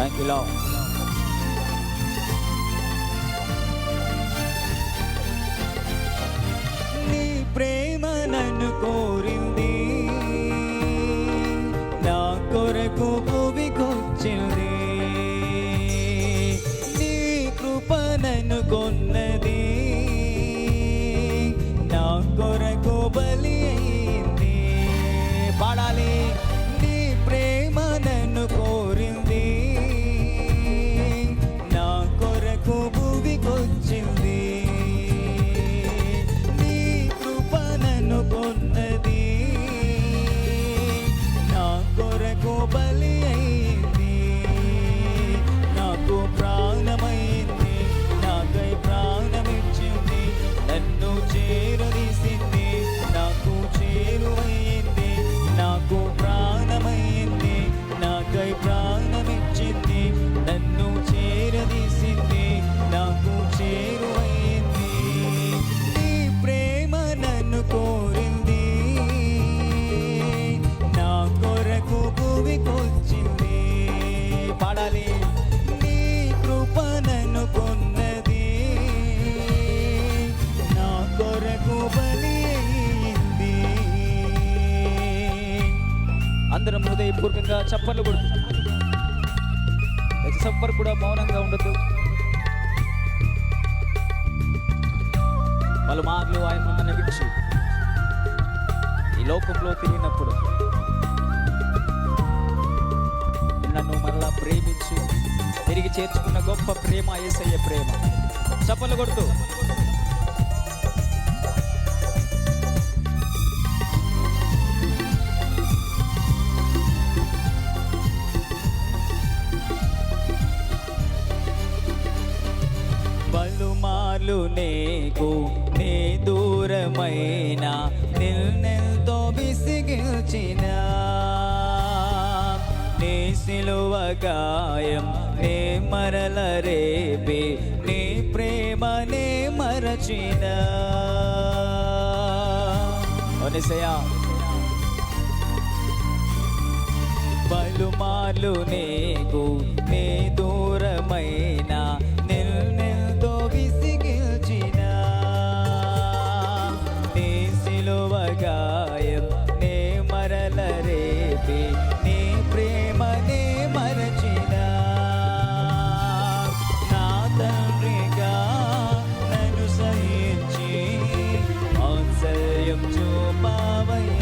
Thank you, Lord. పూర్వకంగా చప్పట్లు కొడుతూ. ఎవ్వరు కూడా మౌనంగా ఉండదు పలు మార్లు ఆయన మమ్మల్ని విడిచి ఈ లోకంలో తిరిగినప్పుడు నన్ను మరలా ప్రేమించి తిరిగి చేర్చుకున్న గొప్ప ప్రేమ ఏసయ్య ప్రేమ. చప్పలు కొడుతూ. పలుమార్లు నీకు నీ దూరమైన నిన్నెంతో విసిగిల్చిన నీ సిలువ గాయం నే మరల రేపే నీ ప్రేమనే మరచిన. ఒనిసయా. పలుమార్లు నీకు Jo Pavaya.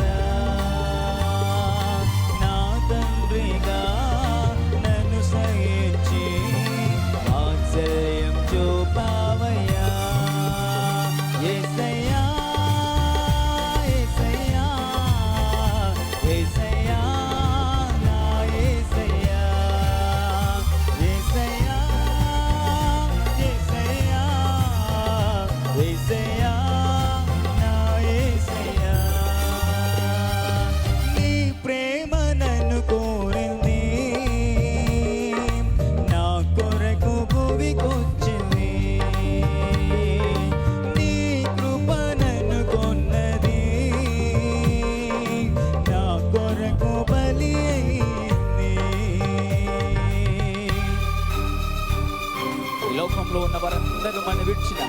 విడిచిన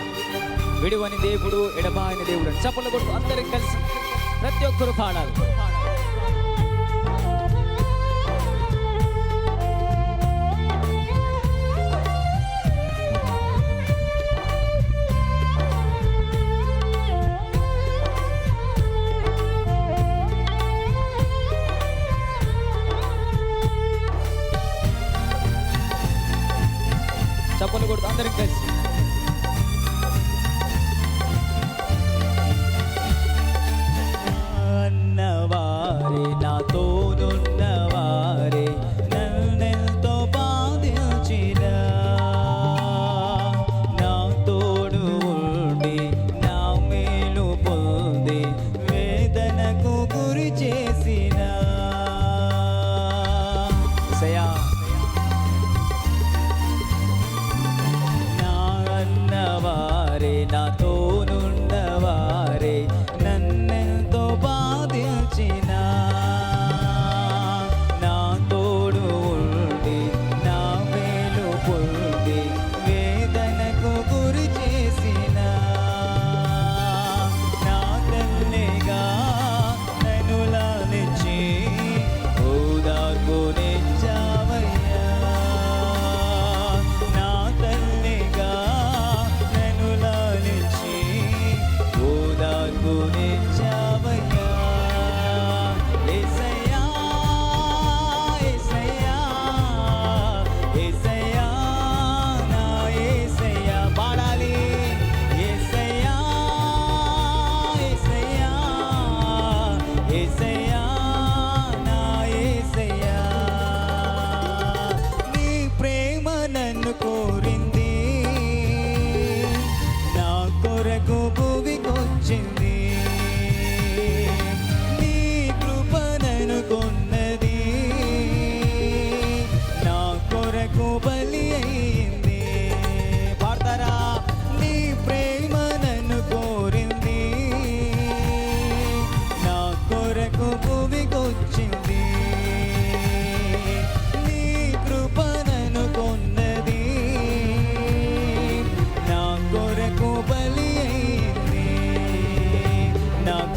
విడువని దేవుడు ఎడబాయని దేవుడు అని చప్పలు కొట్టు అందరం కలిసి ప్రతి ఒక్కరు పాడాలి. చప్పలు కొడుతూ అందరం కలిసి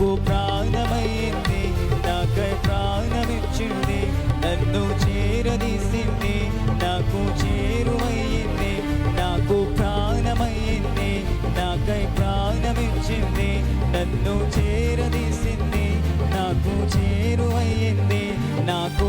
నాకు ప్రాణమైంది నాకై ప్రాణమిచ్చింది నన్ను చేరదీసింది నాకు చేరువయింది నాకు ప్రాణమైంది నాకై ప్రాణమిచ్చింది నన్ను చేరదీసింది నాకు చేరువయ్యింది నాకు